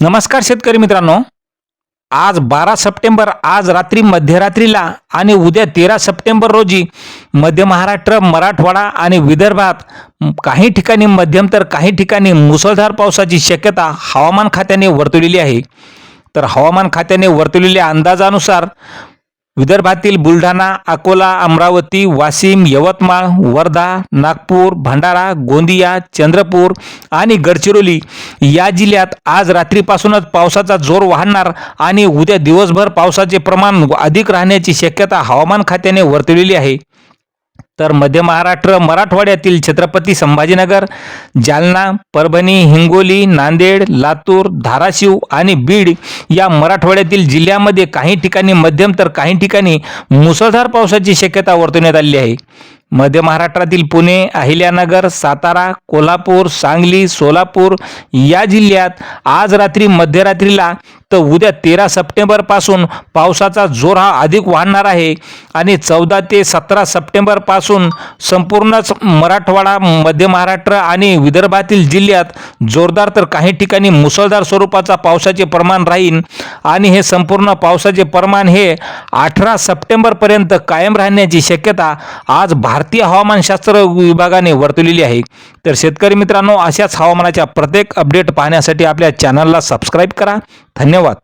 नमस्कार शेतकरी मित्रांनो. आज बारा सप्टेंबर आज रात्री मध्यरात्रीला आणि उद्या तेरा सप्टेंबर रोजी मध्य महाराष्ट्र मराठवाडा आणि विदर्भात काही ठिकाणी मध्यम तर काही ठिकाणी मुसळधार पावसाची शक्यता हवामान खात्याने वर्तवलेली आहे. तर हवामान खात्याने वर्तवलेल्या अंदाजानुसार विदर्भातील बुलढाणा अकोला अमरावती वाशिम यवतमाळ वर्धा नागपूर भंडारा गोंदिया चंद्रपूर आणि गडचिरोली या जिल्ह्यात आज रात्रीपासूनच पावसाचा जोर वाढणार आणि उद्या दिवसभर पावसाचे प्रमाण अधिक राहण्याची शक्यता हवामान खात्याने वर्तवलेली आहे. तर मध्य महाराष्ट्र मराठवाड्यातील छत्रपती संभाजीनगर जालना परभणी हिंगोली नांदेड लातूर धाराशिव आणि बीड या मराठवाड्यातील जिल्ह्यामध्ये काही ठिकाणी मध्यम तर काही ठिकाणी मुसळधार पावसाची शक्यता वर्तवण्यात आली आहे. मध्य महाराष्ट्रातील पुणे अहिल्यानगर सातारा कोल्हापूर सांगली सोलापूर या जिल्ह्यात आज रात्री मध्यरात्रीला तर उद्या तेरा सप्टेंबरपासून पावसाचा जोर हा अधिक वाढणार आहे आणि चौदा ते सतरा सप्टेंबरपासून संपूर्णच मराठवाडा मध्य महाराष्ट्र आणि विदर्भातील जिल्ह्यात जोरदार तर काही ठिकाणी मुसळधार स्वरूपाचा पावसाचे प्रमाण राहील आणि हे संपूर्ण पावसाचे प्रमाण हे अठरा सप्टेंबरपर्यंत कायम राहण्याची शक्यता आज भारतीय हवामानशास्त्र विभागाने वर्तवलेली आहे. तर शेतकरी मित्रांनो अशाच हवामानाच्या प्रत्येक अपडेट पाहण्यासाठी आपल्या चॅनलला सबस्क्राईब करा. धन्यवाद.